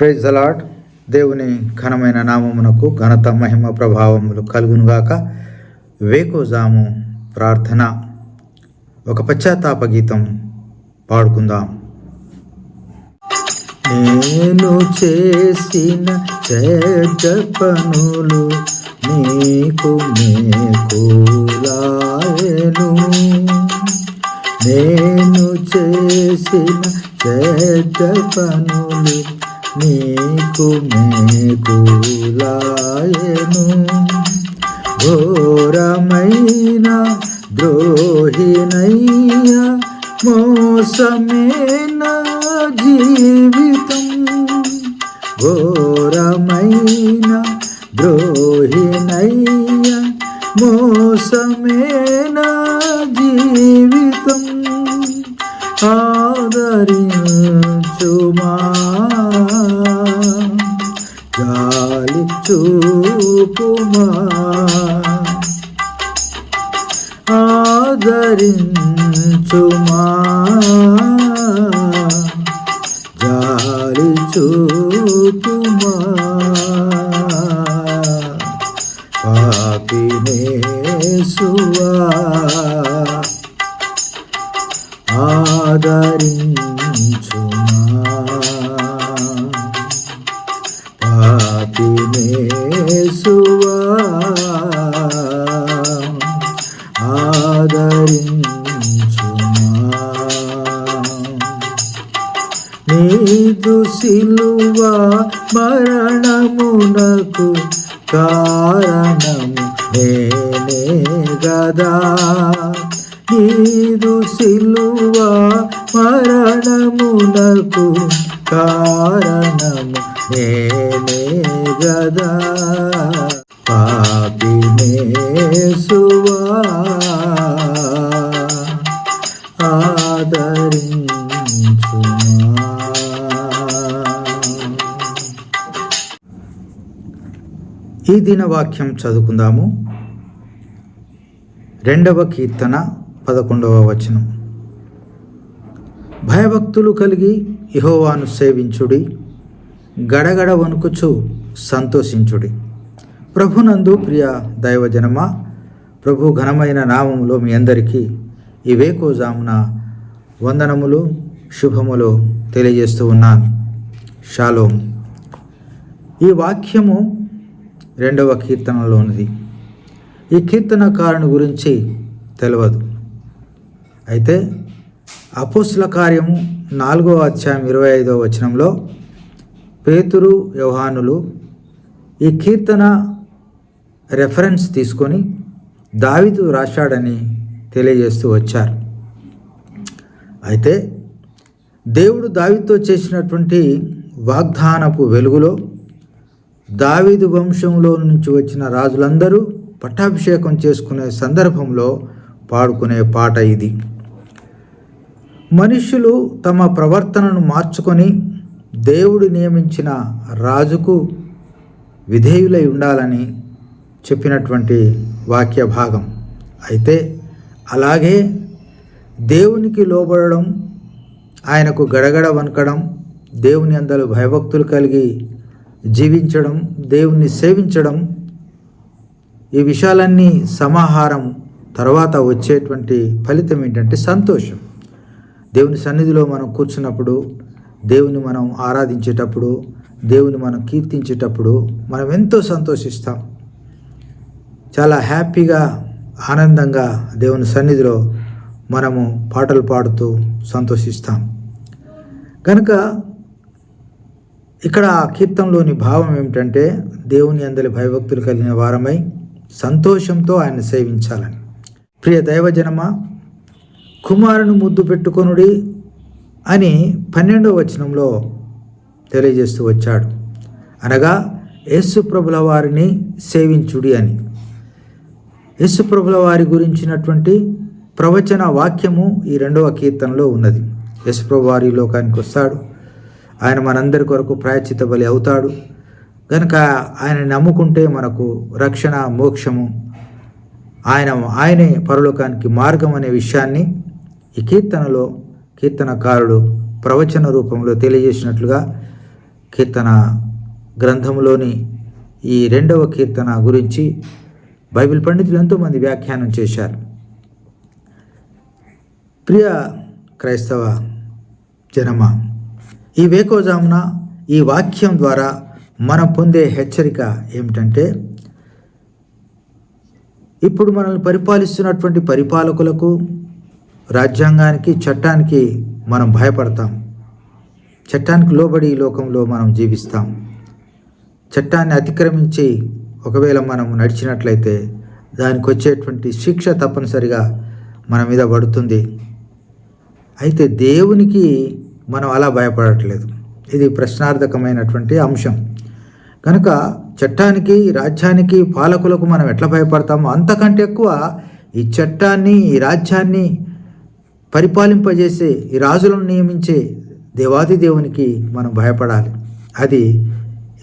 Praise అలాడ్ దేవుని ఘనమైన నామమునకు ఘనత మహిమ ప్రభావములు కలుగునుగాక. వేకోజాము ప్రార్థన. ఒక పశ్చాత్తాప గీతం పాడుకుందాం. నేను చేసిన చెడ్డ పనులు నీకు మేకులాయను. నేను చేసిన చెడ్డ పనులు నీకు మేకులాయను. ఘోరమైన ద్రోహినయ్య మోసమేన జీవితం. ఘోరమైన ద్రోహినయ్య మోసమే గాలి చూపుమా ఆదరించుమా జాలి చూపుమా పాపినేసువా ఆదరించుమా నీదు సిలువ మరణమునకు కారణము నేనే గదా. నీదు సిలువ మరణమునకు కారణము నేనే గదా. పాపినేసువా ఆదరి ఈ దిన వాక్యం చదువుకుందాము. రెండవ కీర్తన పదకొండవ వచనం. భయభక్తులు కలిగి ఇహోవాను సేవించుడి గడగడ వణుకుచు సంతోషించుడి. ప్రభునందు ప్రియ దైవజనమ ప్రభు ఘనమైన నామములో మీ అందరికీ ఈ వేకోజామున వందనములు శుభములు తెలియజేస్తూ ఉన్నాను. షాలోం. ఈ వాక్యము రెండవ కీర్తనలోనిది. ఈ కీర్తనకారుని గురించి తెలియదు అయితే అపోస్ల కార్యము నాలుగవ అధ్యాయం ఇరవై ఐదవ వచనంలో పేతురు వ్యవహానులు ఈ కీర్తన రెఫరెన్స్ తీసుకొని దావిదు రాశాడని తెలియజేస్తూ వచ్చారు. అయితే దేవుడు దావితో చేసినటువంటి వాగ్దానపు వెలుగులో దావీదు వంశంలో నుంచి వచ్చిన రాజులందరూ పట్టాభిషేకం చేసుకునే సందర్భంలో పాడుకునే పాట ఇది. మనుషులు తమ ప్రవర్తనను మార్చుకొని దేవుడు నియమించిన రాజుకు విధేయులై ఉండాలని చెప్పినటువంటి వాక్య భాగం. అయితే అలాగే దేవునికి లోబడడం ఆయనకు గడగడ వనకడం దేవుని అందరూ భయభక్తులు కలిగి జీవించడం దేవుణ్ణి సేవించడం ఈ విషయాలన్నీ సమాహారం తర్వాత వచ్చేటువంటి ఫలితం ఏంటంటే సంతోషం. దేవుని సన్నిధిలో మనం కూర్చున్నప్పుడు దేవుని మనం ఆరాధించేటప్పుడు దేవుని మనం కీర్తించేటప్పుడు మనం ఎంతో సంతోషిస్తాం. చాలా హ్యాపీగా ఆనందంగా దేవుని సన్నిధిలో మనము పాటలు పాడుతూ సంతోషిస్తాం. కనుక ఇక్కడ ఆ కీర్తనలోని భావం ఏమిటంటే దేవుని అందరి భయభక్తులు కలిగిన వారమై సంతోషంతో ఆయన సేవించాలని. ప్రియ దైవజనమ కుమారుని ముద్దు పెట్టుకొనుడి అని పన్నెండవ వచనంలో తెలియజేస్తూ వచ్చాడు. అనగా యేసుప్రభుల వారిని సేవించుడి అని. యేసుప్రభుల వారి గురించినటువంటి ప్రవచన వాక్యము ఈ రెండవ కీర్తనలో ఉన్నది. యేసు వారి లోకానికి వస్తాడు. ఆయన మనందరి కొరకు ప్రాయచిత బలి అవుతాడు. కనుక ఆయన నమ్ముకుంటే మనకు రక్షణ మోక్షము. ఆయన ఆయనే పరలోకానికి మార్గం అనే విషయాన్ని ఈ కీర్తనలో కీర్తనకారుడు ప్రవచన రూపంలో తెలియజేసినట్లుగా కీర్తన గ్రంథంలోని ఈ రెండవ కీర్తన గురించి బైబిల్ పండితులు ఎంతోమంది వ్యాఖ్యానం చేశారు. ప్రియ క్రైస్తవ జనమ ఈ వేకోజామున ఈ వాక్యం ద్వారా మనం పొందే హెచ్చరిక ఏమిటంటే ఇప్పుడు మనల్ని పరిపాలిస్తున్నటువంటి పరిపాలకులకు రాజ్యాంగానికి చట్టానికి మనం భయపడతాం. చట్టానికి లోబడి ఈ లోకంలో మనం జీవిస్తాం. చట్టాన్ని అతిక్రమించి ఒకవేళ మనం నడిచినట్లయితే దానికి వచ్చేటువంటి శిక్ష తప్పనిసరిగా మన మీద పడుతుంది. అయితే దేవునికి మనం అలా భయపడట్లేదు. ఇది ప్రశ్నార్థకమైనటువంటి అంశం. కనుక చట్టానికి రాజ్యానికి పాలకులకు మనం ఎట్లా భయపడతామో అంతకంటే ఎక్కువ ఈ చట్టాన్ని ఈ రాజ్యాన్ని పరిపాలింపజేసే ఈ రాజులను నియమించే దేవాది దేవునికి మనం భయపడాలి. అది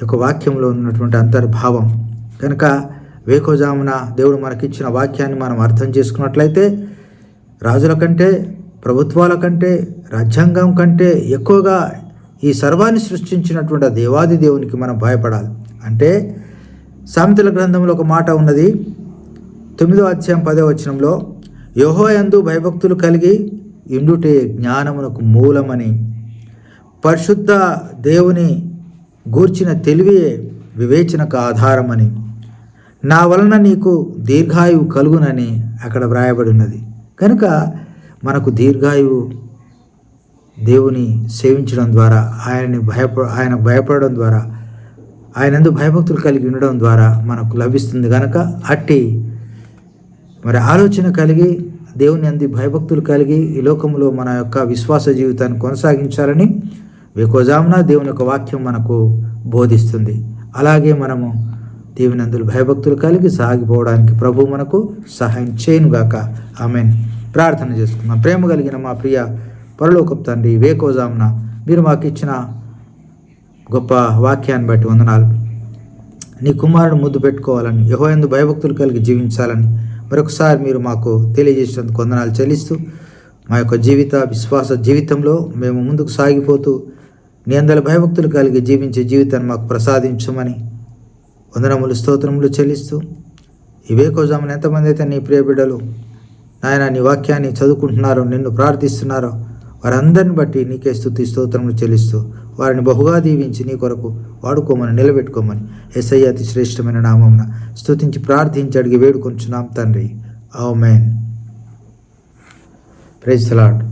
ఒక వాక్యంలో ఉన్నటువంటి అంతర్భావం. కనుక వేకోజామున దేవుడు మనకిచ్చిన వాక్యాన్ని మనం అర్థం చేసుకున్నట్లయితే రాజుల కంటే ప్రభుత్వాల కంటే రాజ్యాంగం కంటే ఎక్కువగా ఈ సర్వాన్ని సృష్టించినటువంటి దేవాది దేవునికి మనం భయపడాలి. అంటే సామెతల గ్రంథంలో ఒక మాట ఉన్నది. తొమ్మిదో అధ్యాయం పదో వచనంలో యందు భయభక్తులు కలిగి ఇండుటే జ్ఞానమునకు మూలమని పరిశుద్ధ దేవుని గూర్చిన తెలివియే వివేచనకు ఆధారమని నా వలన నీకు దీర్ఘాయువు కలుగునని అక్కడ వ్రాయబడి ఉన్నది. కనుక మనకు దీర్ఘాయువు దేవుని సేవించడం ద్వారా ఆయనని భయప ఆయన భయపడడం ద్వారా ఆయనందు భయభక్తులు కలిగి ఉండడం ద్వారా మనకు లభిస్తుంది కనుక అట్టి మరి ఆలోచన కలిగి దేవుని అంది భయభక్తులు కలిగి ఈ లోకంలో మన యొక్క విశ్వాస జీవితాన్ని కొనసాగించాలని వేకోజామున దేవుని యొక్క వాక్యం మనకు బోధిస్తుంది. అలాగే మనము దేవుని అందులో భయభక్తులు కలిగి సాగిపోవడానికి ప్రభు మనకు సహాయం చేయనుగాక. ఆమెన్. ప్రార్థన చేసుకున్నాం ప్రేమ కలిగిన మా ప్రియ పరలోకపు తండ్రి వేకోజామున మీరు మాకు ఇచ్చిన గొప్ప వాక్యాన్ని బట్టి వందనాలు. నీ కుమారుడు ముద్దు పెట్టుకోవాలని యహోయందు భయభక్తులు కలిగి జీవించాలని మరొకసారి మీరు మాకు తెలియజేసినందుకు వందనాలు చెల్లిస్తూ మా యొక్క జీవిత విశ్వాస జీవితంలో మేము ముందుకు సాగిపోతూ నీ అందరి భయభక్తులు కలిగి జీవించే జీవితాన్ని మాకు ప్రసాదించమని వందనములు స్తోత్రములు చెల్లిస్తూ ఇవే కోసం ఎంతమంది అయితే నీ ప్రియ బిడ్డలు నాయన నీ వాక్యాన్ని చదువుకుంటున్నారో నిన్ను ప్రార్థిస్తున్నారో వారందరిని బట్టి నీకే స్థుతి స్తోత్రములు చెల్లిస్తూ వారిని బహుగా దీవించి నీ కొరకు వాడుకోమని నిలబెట్టుకోమని ఎస్ఐ అతి శ్రేష్టమైన నామమున స్తుతించి ప్రార్థించి అడిగి వేడుకొంచున్నాం తండ్రి. ఆమెన్. Praise lord